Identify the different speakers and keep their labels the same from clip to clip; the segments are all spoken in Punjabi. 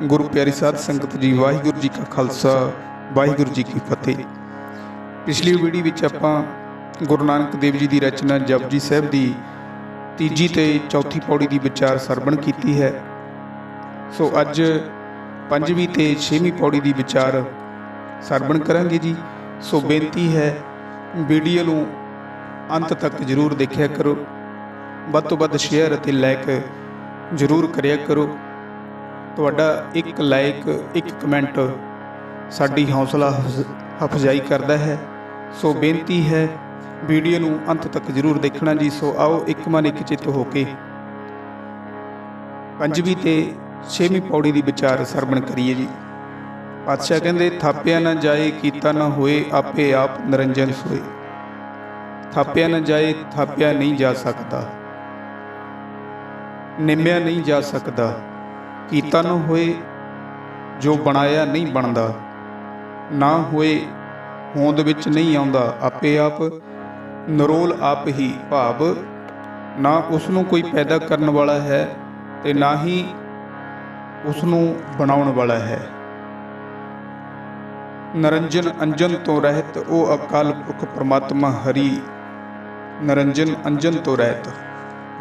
Speaker 1: ਗੁਰੂ ਪਿਆਰੀ ਸਾਧ ਸੰਗਤ ਜੀ, ਵਾਹਿਗੁਰੂ ਜੀ ਕਾ ਖਾਲਸਾ, ਵਾਹਿਗੁਰੂ ਜੀ ਕੀ ਫਤਿਹ। ਪਿਛਲੀ ਵੀਡੀਓ ਵਿੱਚ ਆਪਾਂ ਗੁਰੂ ਨਾਨਕ ਦੇਵ ਜੀ ਦੀ ਰਚਨਾ ਜਪਜੀ ਸਾਹਿਬ ਦੀ ਤੀਜੀ ਤੇ ਚੌਥੀ ਪੌੜੀ ਦੀ ਵਿਚਾਰ ਸਰਵਣ ਕੀਤੀ ਹੈ। ਸੋ ਅੱਜ ਪੰਜਵੀਂ ਤੇ ਛੇਵੀਂ ਪੌੜੀ ਦੀ ਵਿਚਾਰ ਸਰਵਣ ਕਰਾਂਗੇ ਜੀ। ਸੋ ਬੇਨਤੀ ਹੈ, ਵੀਡੀਓ ਨੂੰ ਅੰਤ ਤੱਕ ਜ਼ਰੂਰ ਦੇਖਿਆ ਕਰੋ। ਵੱਧ ਤੋਂ ਵੱਧ ਸ਼ੇਅਰ ਅਤੇ ਲਾਈਕ ਜ਼ਰੂਰ ਕਰਿਆ ਕਰੋ। ਤੁਹਾਡਾ ਇੱਕ ਲਾਈਕ ਇੱਕ ਕਮੈਂਟ ਸਾਡੀ ਹੌਸਲਾ ਹਫਜ਼ਾਈ ਕਰਦਾ ਹੈ। ਸੋ ਬੇਨਤੀ ਹੈ, ਵੀਡੀਓ ਨੂੰ ਅੰਤ ਤੱਕ ਜ਼ਰੂਰ ਦੇਖਣਾ ਜੀ। ਸੋ ਆਓ ਇੱਕ ਮਨ ਇੱਕ ਚਿੱਤ ਹੋ ਕੇ ਪੰਜਵੀਂ ਤੇ ਛੇਵੀਂ ਪੌੜੀ ਦੀ ਵਿਚਾਰ ਸਰਵਣ ਕਰੀਏ ਜੀ। ਪਾਤਸ਼ਾਹ ਕਹਿੰਦੇ, ਥਾਪਿਆ ਨਾ ਜਾਏ, ਕੀਤਾ ਨਾ ਹੋਏ, ਆਪੇ ਆਪ ਨਿਰੰਜਨ ਸੋਏ। ਥਾਪਿਆ ਨਾ ਜਾਏ, ਥਾਪਿਆ ਨਹੀਂ ਜਾ ਸਕਦਾ। ਨਿੰਮਿਆ ਨਹੀਂ ਜਾ ਸਕਦਾ। ਕੀਤਾ ਨਾ ਹੋਏ, ਜੋ ਬਣਾਇਆ ਨਹੀਂ ਬਣਦਾ, ਨਾ ਹੋਏ, ਹੋਂਦ ਵਿੱਚ ਨਹੀਂ ਆਉਂਦਾ, ਆਪੇ ਆਪ, ਨਰੋਲ ਆਪ ਹੀ ਭਾਵ, ਨਾ ਉਸ ਨੂੰ ਕੋਈ ਪੈਦਾ ਕਰਨ ਵਾਲਾ ਹੈ ਤੇ ਨਾ ਹੀ ਉਸ ਨੂੰ ਬਣਾਉਣ ਵਾਲਾ ਹੈ। ਨਰੰਜਨ ਅੰਜਨ ਤੋਂ ਰਹਿਤ ਉਹ ਅਕਾਲ ਪੁਰਖ ਪ੍ਰਮਾਤਮਾ ਹਰੀ, ਨਰੰਜਨ ਅੰਜਨ ਤੋਂ ਰਹਿਤ,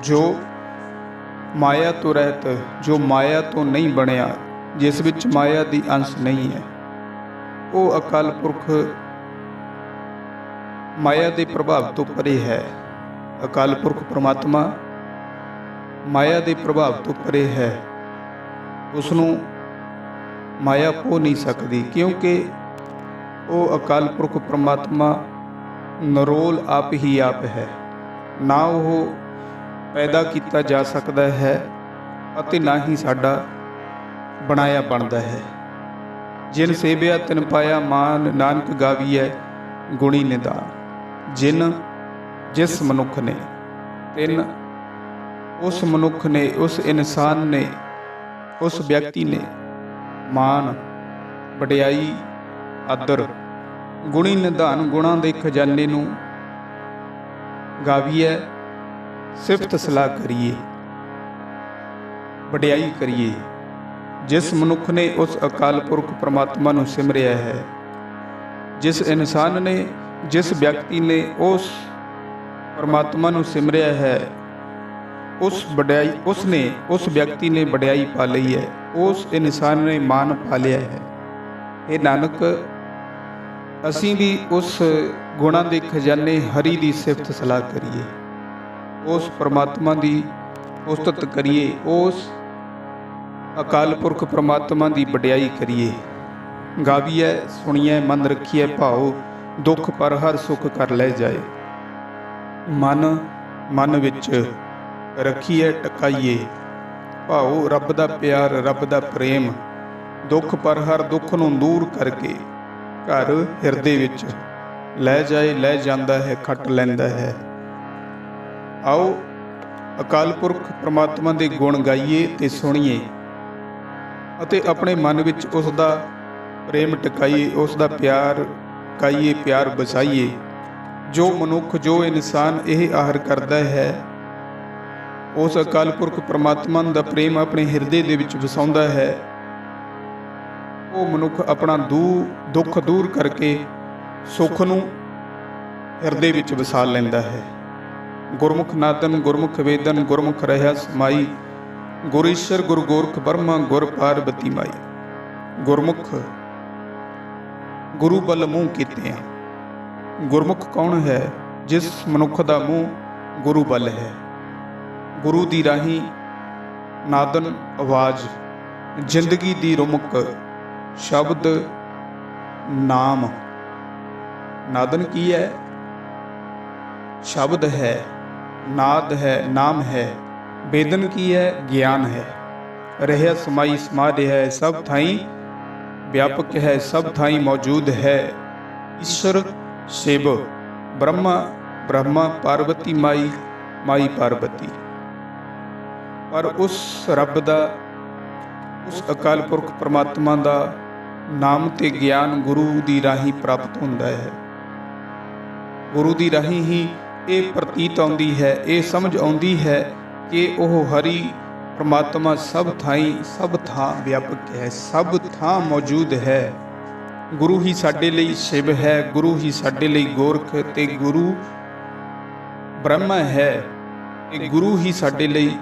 Speaker 1: ਜੋ ਮਾਇਆ ਤੋਂ ਰਹਿਤ, ਜੋ ਮਾਇਆ ਤੋਂ ਨਹੀਂ ਬਣਿਆ, ਜਿਸ ਵਿੱਚ ਮਾਇਆ ਦੀ ਅੰਸ਼ ਨਹੀਂ ਹੈ। ਉਹ ਅਕਾਲ ਪੁਰਖ ਮਾਇਆ ਦੇ ਪ੍ਰਭਾਵ ਤੋਂ ਪਰੇ ਹੈ। ਅਕਾਲ ਪੁਰਖ ਪ੍ਰਮਾਤਮਾ ਮਾਇਆ ਦੇ ਪ੍ਰਭਾਵ ਤੋਂ ਪਰੇ ਹੈ। ਉਸ ਨੂੰ ਮਾਇਆ ਪੋ ਨਹੀਂ ਸਕਦੀ, ਕਿਉਂਕਿ ਉਹ ਅਕਾਲ ਪੁਰਖ ਪ੍ਰਮਾਤਮਾ ਨਰੋਲ ਆਪ ਹੀ ਆਪ ਹੈ। ਨਾ ਉਹ ਪੈਦਾ ਕੀਤਾ ਜਾ ਸਕਦਾ ਹੈ ਅਤੇ ਨਾ ਹੀ ਸਾਡਾ ਬਣਾਇਆ ਬਣਦਾ ਹੈ। ਜਿਨ ਸੇਵਿਆ ਤਿਨ ਪਾਇਆ ਮਾਨ, ਨਾਨਕ ਗਾਵੀਐ ਗੁਣੀ ਨਿਦਾਨ। ਜਿਨ, ਜਿਸ ਮਨੁੱਖ ਨੇ ਤਿੰਨ, ਉਸ ਮਨੁੱਖ ਨੇ, ਉਸ ਇਨਸਾਨ ਨੇ, ਉਸ ਵਿਅਕਤੀ ਨੇ ਮਾਨ, ਵਡਿਆਈ, ਆਦਰ, ਗੁਣੀ ਨਿਧਾਨ ਗੁਣਾਂ ਦੇ ਖਜ਼ਾਨੇ ਨੂੰ ਗਾਵੀਐ ਸਿਫਤ ਸਲਾਹ ਕਰੀਏ, ਵਡਿਆਈ ਕਰੀਏ। ਜਿਸ ਮਨੁੱਖ ਨੇ ਉਸ ਅਕਾਲ ਪੁਰਖ ਪ੍ਰਮਾਤਮਾ ਨੂੰ ਸਿਮਰਿਆ ਹੈ, ਜਿਸ ਇਨਸਾਨ ਨੇ, ਜਿਸ ਵਿਅਕਤੀ ਨੇ ਉਸ ਪਰਮਾਤਮਾ ਨੂੰ ਸਿਮਰਿਆ ਹੈ, ਉਸ ਵਡਿਆਈ, ਉਸ ਨੇ, ਉਸ ਵਿਅਕਤੀ ਨੇ ਵਡਿਆਈ ਪਾ ਲਈ ਹੈ, ਉਸ ਇਨਸਾਨ ਨੇ ਮਾਨ ਪਾ ਲਿਆ ਹੈ। ਇਹ ਨਾਨਕ, ਅਸੀਂ ਵੀ ਉਸ ਗੁਣਾਂ ਦੇ ਖਜ਼ਾਨੇ ਹਰੀ ਦੀ ਸਿਫਤ ਸਲਾਹ ਕਰੀਏ। ਉਸ ਪਰਮਾਤਮਾ ਦੀ ਉਸਤਤ ਕਰੀਏ, ਉਸ ਅਕਾਲ ਪੁਰਖ ਪਰਮਾਤਮਾ ਦੀ ਵਡਿਆਈ ਕਰੀਏ। ਗਾਵੀਐ, ਸੁਣੀਐ, ਮਨ ਰੱਖੀਐ, ਭਾਉ, ਦੁੱਖ ਪਰ ਹਰ ਸੁਖ ਕਰ ਲੈ ਜਾਏ। ਮਨ ਮਨ ਵਿੱਚ ਰੱਖੀਐ, ਟਕਾਈਏ। ਭਾਉ, ਰੱਬ ਦਾ ਪਿਆਰ, ਰੱਬ ਦਾ ਪ੍ਰੇਮ, ਦੁੱਖ ਪਰ ਹਰ ਦੁੱਖ ਨੂੰ ਦੂਰ ਕਰਕੇ ਘਰ ਹਿਰਦੇ ਵਿੱਚ ਲੈ ਜਾਏ, ਲੈ ਜਾਂਦਾ ਹੈ, ਖੱਟ ਲੈਂਦਾ ਹੈ। ਆਓ ਅਕਾਲ ਪੁਰਖ ਪ੍ਰਮਾਤਮਾ ਦੇ ਗੁਣ ਗਾਈਏ ਤੇ ਸੁਣੀਏ ਅਤੇ ਆਪਣੇ ਮਨ ਵਿੱਚ ਉਸ ਦਾ ਪ੍ਰੇਮ ਟਿਕਾਈਏ ਉਸ ਦਾ ਪਿਆਰ ਕਾਈਏ ਪਿਆਰ ਬਸਾਈਏ। ਜੋ ਮਨੁੱਖ, ਜੋ ਇਨਸਾਨ ਇਹ ਆਹਰ ਕਰਦਾ ਹੈ, ਉਸ ਅਕਾਲ ਪੁਰਖ ਪ੍ਰਮਾਤਮਾ ਦਾ ਪ੍ਰੇਮ ਆਪਣੇ ਹਿਰਦੇ ਦੇ ਵਿੱਚ ਵਸਾਉਂਦਾ ਹੈ। ਉਹ ਮਨੁੱਖ ਆਪਣਾ ਦੂ, ਦੁੱਖ ਦੂਰ ਕਰਕੇ ਸੁੱਖ ਨੂੰ ਹਿਰਦੇ ਵਿੱਚ ਵਸਾ ਲੈਂਦਾ ਹੈ। ਗੁਰਮੁਖ ਨਾਦਨ, ਗੁਰਮੁਖ ਵੇਦਨ, ਗੁਰਮੁਖ ਰਹਿਆ ਸਮਾਈ ਗੁਰ ਈਸ਼ਰ, ਗੁਰ ਗੋਰਖ ਬਰਮਾ, ਗੁਰ ਪਾਰਬਤੀ ਮਾਈ। ਗੁਰਮੁਖ, ਗੁਰੂ ਬਲ ਮੂੰਹ ਕੀਤੇ ਆ ਗੁਰਮੁਖ ਕੌਣ ਹੈ? ਜਿਸ ਮਨੁੱਖ ਦਾ ਮੂੰਹ ਗੁਰੂ ਬਲ ਹੈ। ਗੁਰੂ ਦੀ ਰਾਹੀਂ ਨਾਦਨ, ਆਵਾਜ਼, ਜ਼ਿੰਦਗੀ ਦੀ ਰੁਮਕ, ਸ਼ਬਦ, ਨਾਮ। ਨਾਦਨ ਕੀ ਹੈ? ਸ਼ਬਦ ਹੈ। ਨਾਦ ਹੈ, ਨਾਮ ਹੈ, ਵੇਦਨ ਕੀ ਹੈ, ਗਿਆਨ ਹੈ। ਰਹਿਆ ਸਮਾਈ ਸਮਾ ਹੈ, ਸਭ ਥਾਈ ਵਿਆਪਕ ਹੈ, ਸਭ ਥਾਈ ਮੌਜੂਦ ਹੈ। ਈਸ਼ਰ ਸ਼ਿਵ, ਬ੍ਰਹਮਾ ਬ੍ਰਹਮਾ ਪਾਰਵਤੀ ਮਾਈ ਮਾਈ ਪਾਰਵਤੀ। ਪਰ ਉਸ ਰੱਬ ਦਾ, ਉਸ ਅਕਾਲ ਪੁਰਖ ਪ੍ਰਮਾਤਮਾ ਦਾ ਨਾਮ ਤੇ ਗਿਆਨ ਗੁਰੂ ਦੀ ਰਾਹੀਂ ਪ੍ਰਾਪਤ ਹੁੰਦਾ ਹੈ। ਗੁਰੂ ਦੀ ਰਾਹੀਂ ਹੀ ਇਹ ਪ੍ਰਤੀਤ ਆਉਂਦੀ ਹੈ, ਇਹ ਸਮਝ ਆਉਂਦੀ ਹੈ ਕਿ ਉਹ ਹਰੀ ਪਰਮਾਤਮਾ ਸਭ ਥਾਈ, ਸਭ ਥਾਂ ਵਿਆਪਕ ਹੈ, ਸਭ ਥਾਂ ਮੌਜੂਦ ਹੈ। ਗੁਰੂ ਹੀ ਸਾਡੇ ਲਈ ਸ਼ਿਵ ਹੈ, ਗੁਰੂ ਹੀ ਸਾਡੇ ਲਈ ਗੋਰਖ ਤੇ ਗੁਰੂ ਬ੍ਰਹਮਾ ਹੈ ਤੇ ਗੁਰੂ ਹੀ ਸਾਡੇ ਲਈ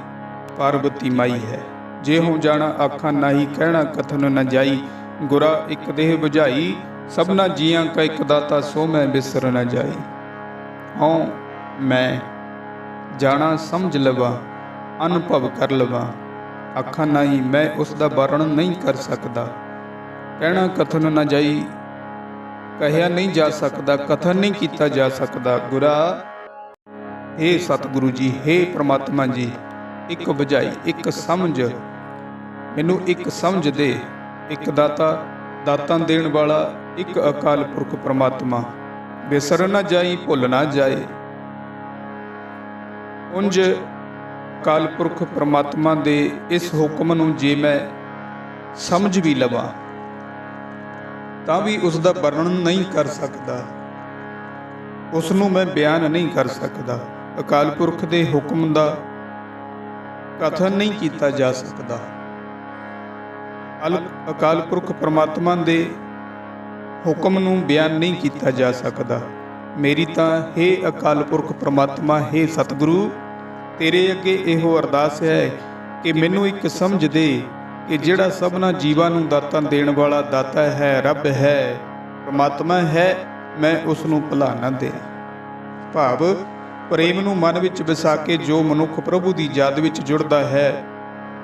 Speaker 1: ਪਾਰਵਤੀ ਮਾਈ ਹੈ। ਜੇ ਹੋ ਜਾਣਾ ਆਖਾਂ ਨਾਹੀ ਕਹਿਣਾ ਕਥਨ ਨਾ ਜਾਈ। ਗੁਰਾ ਇੱਕ ਦੇਹ 부ਝਾਈ ਸਭਨਾ ਜੀਆਂ ਕਾ ਇੱਕ ਦਾਤਾ ਸੋ ਮੈਂ ਬਿਸਰ ਨਾ ਜਾਈ। ਹਉ ਮੈਂ ਜਾਣਾ ਸਮਝ ਲਵਾਂ, ਅਨੁਭਵ ਕਰ ਲਵਾਂ। ਆਖਾਂ, ਨਹੀਂ, ਮੈਂ ਉਸ ਦਾ ਵਰਣਨ ਨਹੀਂ ਕਰ ਸਕਦਾ। ਕਹਿਣਾ ਕਥਨ ਨਾ ਜਾਈ, ਕਹਿਆ ਨਹੀਂ ਜਾ ਸਕਦਾ, ਕਥਨ ਨਹੀਂ ਕੀਤਾ ਜਾ ਸਕਦਾ। ਗੁਰਾ हे ਸਤਿਗੁਰੂ ਜੀ हे ਪ੍ਰਮਾਤਮਾ ਜੀ, ਇੱਕ ਬੁਝਾਈ, ਇੱਕ ਸਮਝ। ਮੈਨੂੰ ਇੱਕ ਸਮਝ ਦੇ, ਇੱਕ ਦਾਤਾ, ਦਾਤਾਂ ਦੇਣ ਵਾਲਾ, ਇੱਕ ਅਕਾਲ ਪੁਰਖ ਪ੍ਰਮਾਤਮਾ। ਬਿਸਰ ਨਾ ਜਾਈ, ਭੁੱਲ ਨਾ ਜਾਏ। ਉੰਜ ਅਕਾਲ ਪੁਰਖ ਪ੍ਰਮਾਤਮਾ ਦੇ ਇਸ ਹੁਕਮ ਨੂੰ ਜੇ ਮੈਂ ਸਮਝ ਵੀ ਲਵਾਂ, ਤਾਂ ਵੀ ਉਸ ਦਾ ਵਰਣਨ ਨਹੀਂ ਕਰ ਸਕਦਾ। ਉਸ ਨੂੰ ਮੈਂ ਬਿਆਨ ਨਹੀਂ ਕਰ ਸਕਦਾ। ਅਕਾਲ ਪੁਰਖ ਦੇ ਹੁਕਮ ਦਾ ਕਥਨ ਨਹੀਂ ਕੀਤਾ ਜਾ ਸਕਦਾ। ਅਲ- ਅਕਾਲ ਪੁਰਖ ਪ੍ਰਮਾਤਮਾ ਦੇ ਹੁਕਮ ਨੂੰ ਬਿਆਨ ਨਹੀਂ ਕੀਤਾ ਜਾ ਸਕਦਾ। ਮੇਰੀ ਤਾਂ हे ਅਕਾਲ ਪੁਰਖ ਪ੍ਰਮਾਤਮਾ हे ਸਤਿਗੁਰੂ, ਤੇਰੇ ਅੱਗੇ ਇਹੋ ਅਰਦਾਸ ਹੈ ਕਿ ਮੈਨੂੰ ਇੱਕ ਸਮਝ ਦੇ ਕਿ ਜਿਹੜਾ ਸਭਨਾ ਜੀਵਾਂ ਨੂੰ ਦਾਤਾਂ ਦੇਣ ਵਾਲਾ ਦਾਤਾ ਹੈ, ਰੱਬ ਹੈ, ਪ੍ਰਮਾਤਮਾ ਹੈ, ਮੈਂ ਉਸ ਨੂੰ ਭੁਲਾ ਨਾ ਦੇ ਭਾਵ ਪ੍ਰੇਮ ਨੂੰ ਮਨ ਵਿੱਚ ਵਸਾ ਕੇ ਜੋ ਮਨੁੱਖ ਪ੍ਰਭੂ ਦੀ ਯਾਦ ਵਿੱਚ ਜੁੜਦਾ ਹੈ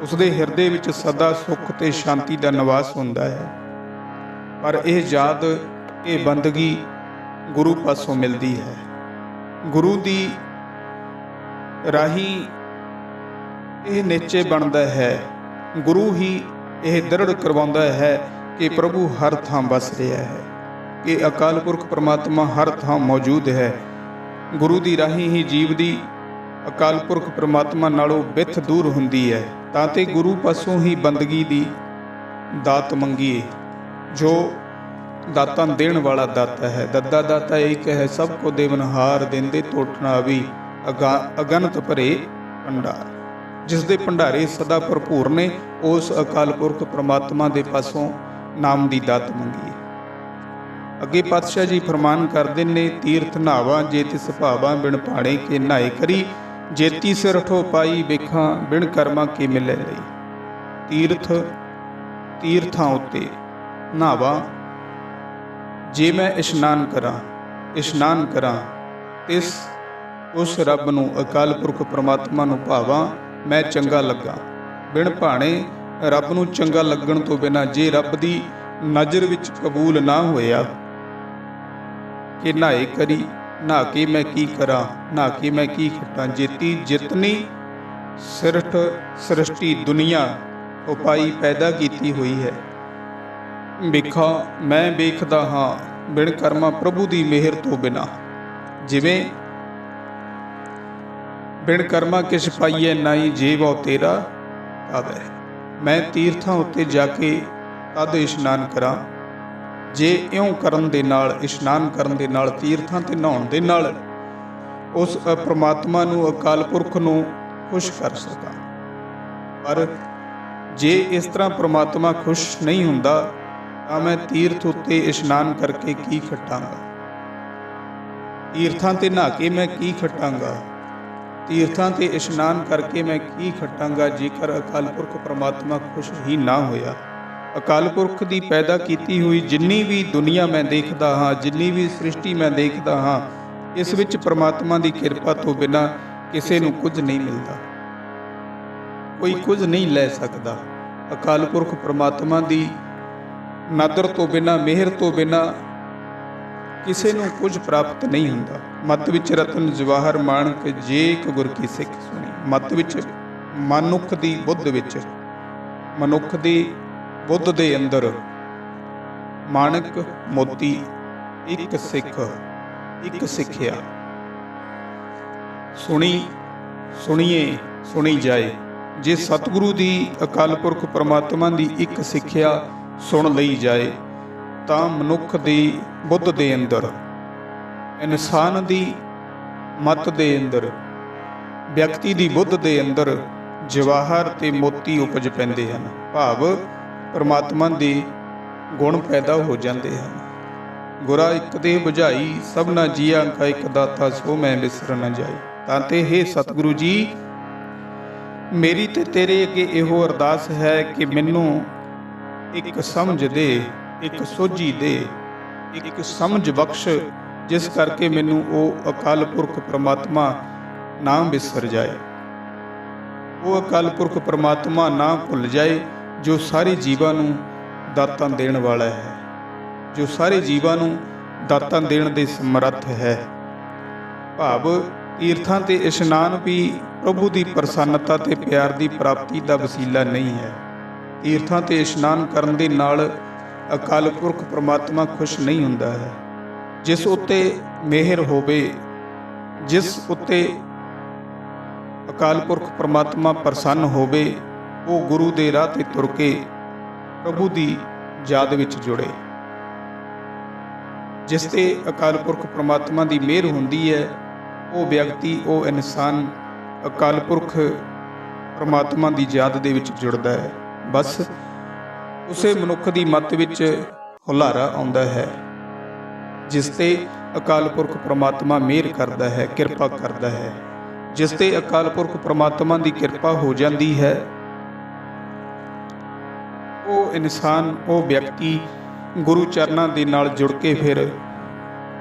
Speaker 1: ਉਸ ਦੇ ਹਿਰਦੇ ਵਿੱਚ ਸਦਾ ਸੁੱਖ ਤੇ ਸ਼ਾਂਤੀ ਦਾ ਨਿਵਾਸ ਹੁੰਦਾ ਹੈ। ਪਰ ਇਹ ਯਾਦ, ਇਹ ਬੰਦਗੀ ਗੁਰੂ ਪਾਸੋਂ ਮਿਲਦੀ ਹੈ। ਗੁਰੂ ਦੀ ਰਾਹੀਂ ਇਹ ਨਿਚੇ ਬਣਦਾ ਹੈ। ਗੁਰੂ ਹੀ ਇਹ ਦ੍ਰਿੜ ਕਰਵਾਉਂਦਾ ਹੈ ਕਿ ਪ੍ਰਭੂ ਹਰ ਥਾਂ ਵਸ ਰਿਹਾ ਹੈ। ਕਿ ਅਕਾਲ ਪੁਰਖ ਪ੍ਰਮਾਤਮਾ ਹਰ ਥਾਂ ਮੌਜੂਦ ਹੈ। ਗੁਰੂ ਦੀ ਰਾਹੀਂ ਹੀ ਜੀਵ ਦੀ ਅਕਾਲ ਪੁਰਖ ਪ੍ਰਮਾਤਮਾ ਨਾਲੋਂ ਬਿੱਥ ਦੂਰ ਹੁੰਦੀ ਹੈ। ਤਾਂ ਤੇ ਗੁਰੂ ਪਾਸੋਂ ਹੀ ਬੰਦਗੀ ਦੀ ਦਾਤ ਮੰਗੀਏ, ਜੋ ਦਾਤਾਂ ਦੇਣ ਵਾਲਾ ਦਾਤਾ ਹੈ। ਦੱਦਾ ਦਾਤਾ ਇੱਕ ਹੈ ਸਭ ਕੋ ਦੇਵਨਹਾਰ ਦਿੰਦੇ ਟੋਟਣਾ ਵੀ ਅਗਾ- ਅਗਨਤ ਭਰੇ ਭੰਡਾਰ। ਜਿਸ ਦੇ ਭੰਡਾਰੇ ਸਦਾ ਭਰਪੂਰ ਨੇ, ਉਸ ਅਕਾਲ ਪੁਰਖ ਪ੍ਰਮਾਤਮਾ ਦੇ ਪਾਸੋਂ ਨਾਮ ਦੀ ਦਾਤ ਮੰਗੀ ਅੱਗੇ ਪਾਤਸ਼ਾਹ ਜੀ ਫਰਮਾਨ ਕਰਦੇ ਨੇ, ਤੀਰਥ ਨਾਵਾ ਜੇ ਤਿਸ ਭਾਵਾ ਬਿਨ ਪਾਣੇ ਕੇ ਨਾਏ ਕਰੀ ਜੇਤੀ ਸਿਰ ਠੋ ਪਾਈ ਵੇਖਾਂ, ਬਿਨ ਕਰਮਾਂ ਕੇ ਮਿਲੇ ਲਈ। ਤੀਰਥ, ਤੀਰਥਾਂ ਉੱਤੇ ਨਾਵਾ ਜੇ ਮੈਂ ਇਸ਼ਨਾਨ ਕਰਾਂ ਇਸ਼ਨਾਨ ਕਰਾਂ, ਇਸ, ਉਸ ਰੱਬ ਨੂੰ ਅਕਾਲ ਪੁਰਖ ਪ੍ਰਮਾਤਮਾ ਨੂੰ ਭਾਵਾਂ, ਮੈਂ ਚੰਗਾ ਲੱਗਾ। ਬਿਨ ਭਾਣੇ ਰੱਬ ਨੂੰ ਚੰਗਾ ਲੱਗਣ ਤੋਂ ਬਿਨਾ ਜੇ ਰੱਬ ਦੀ ਨਜ਼ਰ ਵਿੱਚ ਕਬੂਲ ਨਾ ਹੋਇਆ, ਕਿ ਨਾਏ ਕਰੀ, ਨਾ ਕੇ ਮੈਂ ਕੀ ਕਰਾਂ, ਨਾ ਕੇ ਮੈਂ ਕੀ ਖੱਟਾਂ, ਜੇਤੀ ਜਿਤਨੀ ਸਿਰਠ ਸ੍ਰਿਸ਼ਟੀ ਦੁਨੀਆ ਉਪਾਈ ਪੈਦਾ ਕੀਤੀ ਹੋਈ ਹੈ। ਵੇਖਾ ਮੈਂ ਵੇਖਦਾ ਹਾਂ ਬਿਨ ਕਰਮਾ ਪ੍ਰਭੂ ਦੀ ਮਿਹਰ ਤੋਂ ਬਿਨਾ। ਜਿਵੇਂ, ਬਿਨ ਕਰਮਾ ਕਿਛ ਪਾਈਏ ਨਾਈ ਜੀਵੋ ਤੇਰਾ ਆਵੇ। ਮੈਂ ਤੀਰਥਾਂ ਉੱਤੇ ਜਾ ਕੇ ਤਦ ਇਸ਼ਨਾਨ ਕਰਾਂ। ਜੇ ਇਉਂ ਕਰਨ ਦੇ ਨਾਲ, ਇਸ਼ਨਾਨ ਕਰਨ ਦੇ ਨਾਲ, ਤੀਰਥਾਂ ਤੇ ਨਹਾਉਣ ਦੇ ਨਾਲ, ਉਸ ਅ- ਪ੍ਰਮਾਤਮਾ ਨੂੰ ਅਕਾਲ ਪੁਰਖ ਨੂੰ ਖੁਸ਼ ਕਰ ਸਕਾਂ ਪਰ ਜੇ ਇਸ ਤਰ੍ਹਾਂ ਪ੍ਰਮਾਤਮਾ ਖੁਸ਼ ਨਹੀਂ ਹੁੰਦਾ ਤਾਂ ਮੈਂ ਤੀਰਥ ਉੱਤੇ ਇਸ਼ਨਾਨ ਕਰਕੇ ਕੀ ਖਟਾਂਗਾ? ਤੀਰਥਾਂ ਤੇ ਨਹਾ ਕੇ ਮੈਂ ਕੀ ਖਟਾਂਗਾ? ਤੀਰਥਾਂ ਤੇ ਇਸ਼ਨਾਨ ਕਰਕੇ ਮੈਂ ਕੀ ਖਟਾਂਗਾ ਜੇਕਰ ਅਕਾਲ ਪੁਰਖ ਪ੍ਰਮਾਤਮਾ ਖੁਸ਼ ਹੀ ਨਾ ਹੋਇਆ? ਅਕਾਲ ਪੁਰਖ ਦੀ ਪੈਦਾ ਕੀਤੀ ਹੋਈ ਜਿੰਨੀ ਵੀ ਦੁਨੀਆ ਮੈਂ ਦੇਖਦਾ ਹਾਂ, ਜਿੰਨੀ ਵੀ ਸ੍ਰਿਸ਼ਟੀ ਮੈਂ ਦੇਖਦਾ ਹਾਂ, ਇਸ ਵਿੱਚ ਪ੍ਰਮਾਤਮਾ ਦੀ ਕਿਰਪਾ ਤੋਂ ਬਿਨਾ ਕਿਸੇ ਨੂੰ ਕੁਝ ਨਹੀਂ ਮਿਲਦਾ। ਕੋਈ ਕੁਝ ਨਹੀਂ ਲੈ ਸਕਦਾ। ਅਕਾਲ ਪੁਰਖ ਪ੍ਰਮਾਤਮਾ ਦੀ ਨਦਰ ਤੋਂ ਬਿਨਾ, ਮਿਹਰ ਤੋਂ ਬਿਨਾ ਕਿਸੇ ਨੂੰ ਕੁਝ ਪ੍ਰਾਪਤ ਨਹੀਂ ਹੁੰਦਾ। ਮਤ ਵਿੱਚ ਰਤਨ ਜਵਾਹਰ ਮਾਣਕ ਜੇ ਇੱਕ ਗੁਰ ਕੀ ਸਿੱਖ ਸੁਣੀ। ਮਤ ਵਿੱਚ ਮਨੁੱਖ ਦੀ ਬੁੱਧ ਵਿੱਚ, ਮਨੁੱਖ ਦੀ ਬੁੱਧ ਦੇ ਅੰਦਰ ਮਾਣਕ ਮੋਤੀ ਇੱਕ ਸਿੱਖ, ਇੱਕ ਸਿੱਖਿਆ। ਸੁਣੀ, ਸੁਣੀਏ, ਸੁਣੀ ਜਾਏ। ਜੇ ਸਤਿਗੁਰੂ ਦੀ ਅਕਾਲ ਪੁਰਖ ਪਰਮਾਤਮਾ ਦੀ ਇੱਕ ਸਿੱਖਿਆ ਸੁਣ ਲਈ ਜਾਏ, ਤਾਂ ਮਨੁੱਖ ਦੀ ਬੁੱਧ ਦੇ ਅੰਦਰ, ਇਨਸਾਨ ਦੀ ਮਤ ਦੇ ਅੰਦਰ, ਵਿਅਕਤੀ ਦੀ ਬੁੱਧ ਦੇ ਅੰਦਰ ਜਵਾਹਰ ਤੇ ਮੋਤੀ ਉਪਜ ਪੈਂਦੇ ਹਨ। ਭਾਵ ਪਰਮਾਤਮਾ ਦੇ ਗੁਣ ਪੈਦਾ ਹੋ ਜਾਂਦੇ ਹਨ। ਗੁਰਾ ਇੱਕ ਦੇ 부ਝਾਈ ਸਭਨਾ ਜੀਆਂ ਕਾ ਇੱਕ ਦਾਤਾ, ਸੋ ਮੈਂ ਵਿਸਰ ਨ ਜਾਈ ਤਾਂ ਤੇ हे ਸਤਿਗੁਰੂ ਜੀ, ਮੇਰੀ ਤੇ ਤੇਰੇ ਅੱਗੇ ਇਹੋ ਅਰਦਾਸ ਹੈ ਕਿ ਮੈਨੂੰ ਇੱਕ ਸਮਝ ਦੇ, ਇੱਕ ਸੋਝੀ ਦੇ, ਇੱਕ ਸਮਝ ਬਖਸ਼, ਜਿਸ ਕਰਕੇ ਮੈਨੂੰ ਉਹ ਅਕਾਲ ਪੁਰਖ ਪ੍ਰਮਾਤਮਾ ਨਾ ਵਿਸਰ ਜਾਏ। ਉਹ ਅਕਾਲ ਪੁਰਖ ਪ੍ਰਮਾਤਮਾ ਨਾ ਭੁੱਲ ਜਾਏ, ਜੋ ਸਾਰੇ ਜੀਵਾਂ ਨੂੰ ਦਾਤਾਂ ਦੇਣ ਵਾਲਾ ਹੈ, ਜੋ ਸਾਰੇ ਜੀਵਾਂ ਨੂੰ ਦਾਤਾਂ ਦੇਣ ਦੇ ਸਮਰੱਥ ਹੈ। ਭਾਵ ਤੀਰਥਾਂ ਤੇ ਇਸ਼ਨਾਨ ਵੀ ਪ੍ਰਭੂ ਦੀ ਪ੍ਰਸੰਨਤਾ ਤੇ ਪਿਆਰ ਦੀ ਪ੍ਰਾਪਤੀ ਦਾ ਵਸੀਲਾ ਨਹੀਂ ਹੈ। ਤੀਰਥਾਂ ਤੇ ਇਸ਼ਨਾਨ ਕਰਨ ਦੇ ਨਾਲ ਅਕਾਲ ਪੁਰਖ ਪ੍ਰਮਾਤਮਾ ਖੁਸ਼ ਨਹੀਂ ਹੁੰਦਾ ਹੈ। ਜਿਸ ਉੱਤੇ ਮਿਹਰ ਹੋਵੇ, ਜਿਸ ਉੱਤੇ ਅਕਾਲ ਪੁਰਖ ਪ੍ਰਮਾਤਮਾ ਪ੍ਰਸੰਨ ਹੋਵੇ, ਉਹ ਗੁਰੂ ਦੇ ਰਾਹ ਤੇ ਤੁਰ ਕੇ ਪ੍ਰਭੂ ਦੀ ਯਾਦ ਵਿੱਚ ਜੁੜੇ। ਜਿਸ ਤੇ ਅਕਾਲ ਪੁਰਖ ਪ੍ਰਮਾਤਮਾ ਦੀ ਮਿਹਰ ਹੁੰਦੀ ਹੈ, ਉਹ ਵਿਅਕਤੀ, ਉਹ ਇਨਸਾਨ ਅਕਾਲ ਪੁਰਖ ਪ੍ਰਮਾਤਮਾ ਦੀ ਯਾਦ ਦੇ ਵਿੱਚ ਜੁੜਦਾ ਹੈ। ਬਸ ਉਸੇ ਮਨੁੱਖ ਦੀ ਮੱਤ ਵਿੱਚ ਹੁਲਾਰਾ ਆਉਂਦਾ ਹੈ, ਜਿਸ ਤੇ ਅਕਾਲ ਪੁਰਖ ਪ੍ਰਮਾਤਮਾ ਮਿਹਰ ਕਰਦਾ ਹੈ, ਕਿਰਪਾ ਕਰਦਾ ਹੈ। ਜਿਸ ਤੇ ਅਕਾਲ ਪੁਰਖ ਪ੍ਰਮਾਤਮਾ ਦੀ ਕਿਰਪਾ ਹੋ ਜਾਂਦੀ ਹੈ, ਉਹ ਇਨਸਾਨ, ਉਹ ਵਿਅਕਤੀ ਗੁਰੂ ਚਰਨਾਂ ਦੇ ਨਾਲ ਜੁੜ ਕੇ ਫਿਰ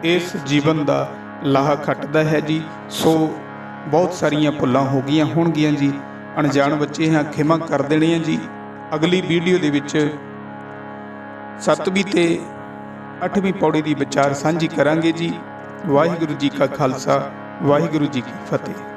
Speaker 1: ਇਸ ਜੀਵਨ ਦਾ ਲਾਹਾ ਖੱਟਦਾ ਹੈ ਜੀ। ਸੋ ਬਹੁਤ ਸਾਰੀਆਂ ਭੁੱਲਾਂ ਹੋ ਗਈਆਂ ਹੋਣਗੀਆਂ ਜੀ। ਅਣਜਾਣ ਬੱਚੇ ਹਾਂ, ਖਿਮਾ ਕਰ ਦੇਣੇ ਆ ਜੀ। ਅਗਲੀ ਵੀਡੀਓ ਦੇ ਵਿੱਚ ਸੱਤਵੀਂ ਤੇ ਅੱਠਵੀਂ ਪੌੜੀ ਦੀ ਵਿਚਾਰ ਸਾਂਝੀ ਕਰਾਂਗੇ ਜੀ। ਵਾਹਿਗੁਰੂ ਜੀ ਕਾ ਖਾਲਸਾ, ਵਾਹਿਗੁਰੂ ਜੀ ਕੀ ਫਤਿਹ।